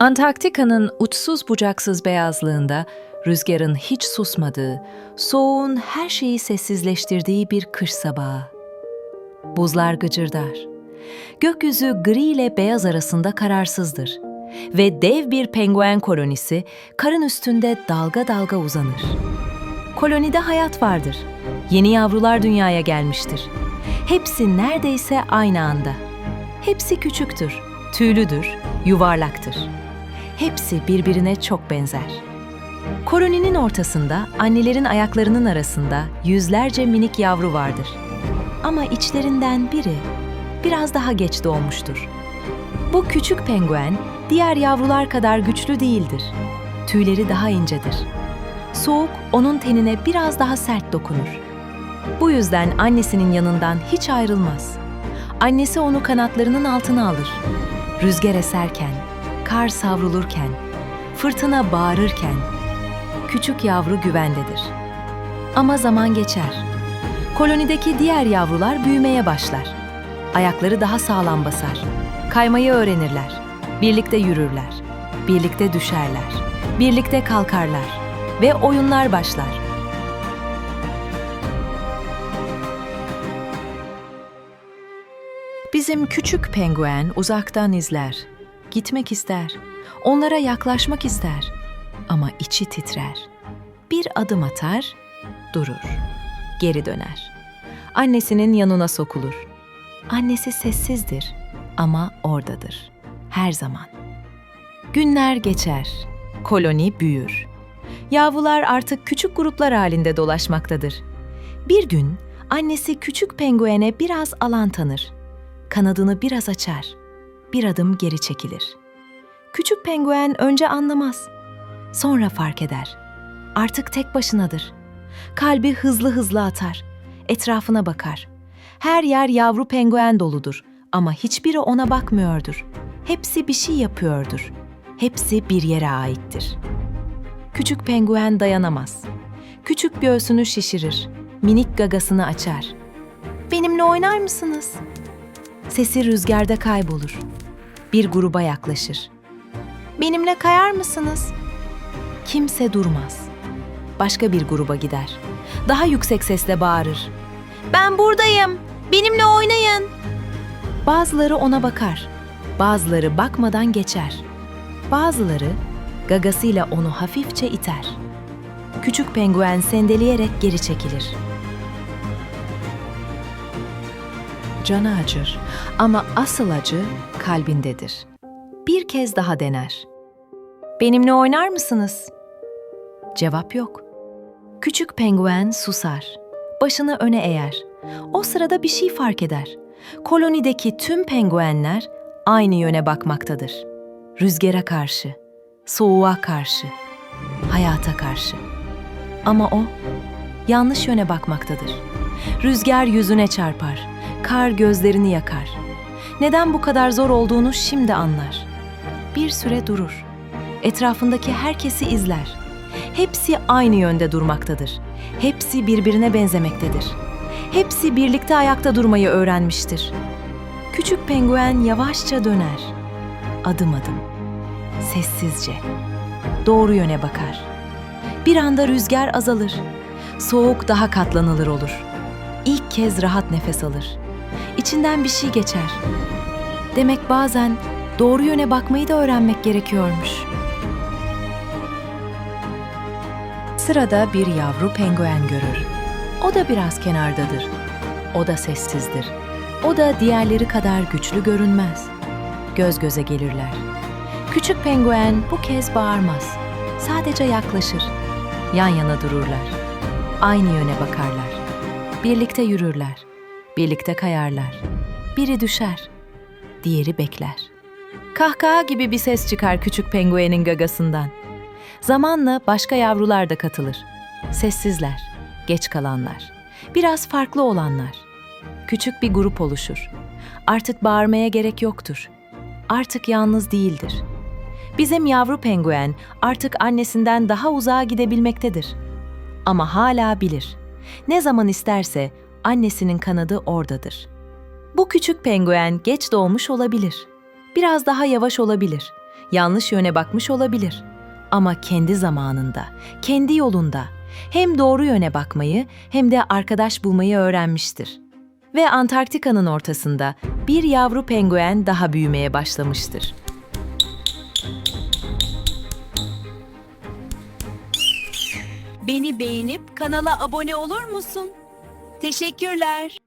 Antarktika'nın uçsuz bucaksız beyazlığında rüzgarın hiç susmadığı, soğuğun her şeyi sessizleştirdiği bir kış sabahı. Buzlar gıcırdar. Gökyüzü gri ile beyaz arasında kararsızdır ve dev bir penguen kolonisi karın üstünde dalga dalga uzanır. Kolonide hayat vardır. Yeni yavrular dünyaya gelmiştir. Hepsi neredeyse aynı anda. Hepsi küçüktür, tüylüdür, yuvarlaktır. Hepsi birbirine çok benzer. Koloninin ortasında annelerin ayaklarının arasında yüzlerce minik yavru vardır. Ama içlerinden biri biraz daha geç doğmuştur. Bu küçük penguen diğer yavrular kadar güçlü değildir. Tüyleri daha incedir. Soğuk onun tenine biraz daha sert dokunur. Bu yüzden annesinin yanından hiç ayrılmaz. Annesi onu kanatlarının altına alır. Rüzgar eserken, kar savrulurken, fırtına bağırırken küçük yavru güvendedir. Ama zaman geçer. Kolonideki diğer yavrular büyümeye başlar. Ayakları daha sağlam basar. Kaymayı öğrenirler. Birlikte yürürler. Birlikte düşerler. Birlikte kalkarlar ve oyunlar başlar. Bizim küçük penguen uzaktan izler. Gitmek ister. Onlara yaklaşmak ister. Ama içi titrer. Bir adım atar, durur. Geri döner. Annesinin yanına sokulur. Annesi sessizdir ama oradadır. Her zaman. Günler geçer. Koloni büyür. Yavrular artık küçük gruplar halinde dolaşmaktadır. Bir gün annesi küçük penguene biraz alan tanır. Kanadını biraz açar. Bir adım geri çekilir. Küçük penguen önce anlamaz. Sonra fark eder. Artık tek başınadır. Kalbi hızlı hızlı atar. Etrafına bakar. Her yer yavru penguen doludur ama hiçbiri ona bakmıyordur. Hepsi bir şey yapıyordur. Hepsi bir yere aittir. Küçük penguen dayanamaz. Küçük göğsünü şişirir. Minik gagasını açar. Benimle oynar mısınız? Sesi rüzgarda kaybolur. Bir gruba yaklaşır. Benimle kayar mısınız? Kimse durmaz. Başka bir gruba gider. Daha yüksek sesle bağırır. Ben buradayım. Benimle oynayın. Bazıları ona bakar. Bazıları bakmadan geçer. Bazıları gagasıyla onu hafifçe iter. Küçük penguen sendeleyerek geri çekilir. Canı acır ama asıl acı kalbindedir. Bir kez daha dener. Benimle oynar mısınız? Cevap yok. Küçük penguen susar. Başını öne eğer. O sırada bir şey fark eder. Kolonideki tüm penguenler aynı yöne bakmaktadır. Rüzgara karşı, soğuğa karşı, hayata karşı. Ama o yanlış yöne bakmaktadır. Rüzgar yüzüne çarpar, kar gözlerini yakar. Neden bu kadar zor olduğunu şimdi anlar. Bir süre durur. Etrafındaki herkesi izler. Hepsi aynı yönde durmaktadır. Hepsi birbirine benzemektedir. Hepsi birlikte ayakta durmayı öğrenmiştir. Küçük penguen yavaşça döner. Adım adım. Sessizce. Doğru yöne bakar. Bir anda rüzgar azalır. Soğuk daha katlanılır olur. İlk kez rahat nefes alır. İçinden bir şey geçer. Demek bazen doğru yöne bakmayı da öğrenmek gerekiyormuş. Sırada bir yavru penguen görür. O da biraz kenardadır. O da sessizdir. O da diğerleri kadar güçlü görünmez. Göz göze gelirler. Küçük penguen bu kez bağırmaz. Sadece yaklaşır. Yan yana dururlar. Aynı yöne bakarlar. Birlikte yürürler. Birlikte kayarlar. Biri düşer. Diğeri bekler. Kahkaha gibi bir ses çıkar küçük penguenin gagasından. Zamanla başka yavrular da katılır. Sessizler, geç kalanlar, biraz farklı olanlar. Küçük bir grup oluşur. Artık bağırmaya gerek yoktur. Artık yalnız değildir. Bizim yavru penguen artık annesinden daha uzağa gidebilmektedir. Ama hala bilir. Ne zaman isterse annesinin kanadı oradadır. Bu küçük penguen geç doğmuş olabilir. Biraz daha yavaş olabilir yanlış yöne bakmış olabilir. Ama kendi zamanında, kendi yolunda hem doğru yöne bakmayı hem de arkadaş bulmayı öğrenmiştir. Ve Antarktika'nın ortasında bir yavru penguen daha büyümeye başlamıştır. Beni beğenip kanala abone olur musun? Teşekkürler.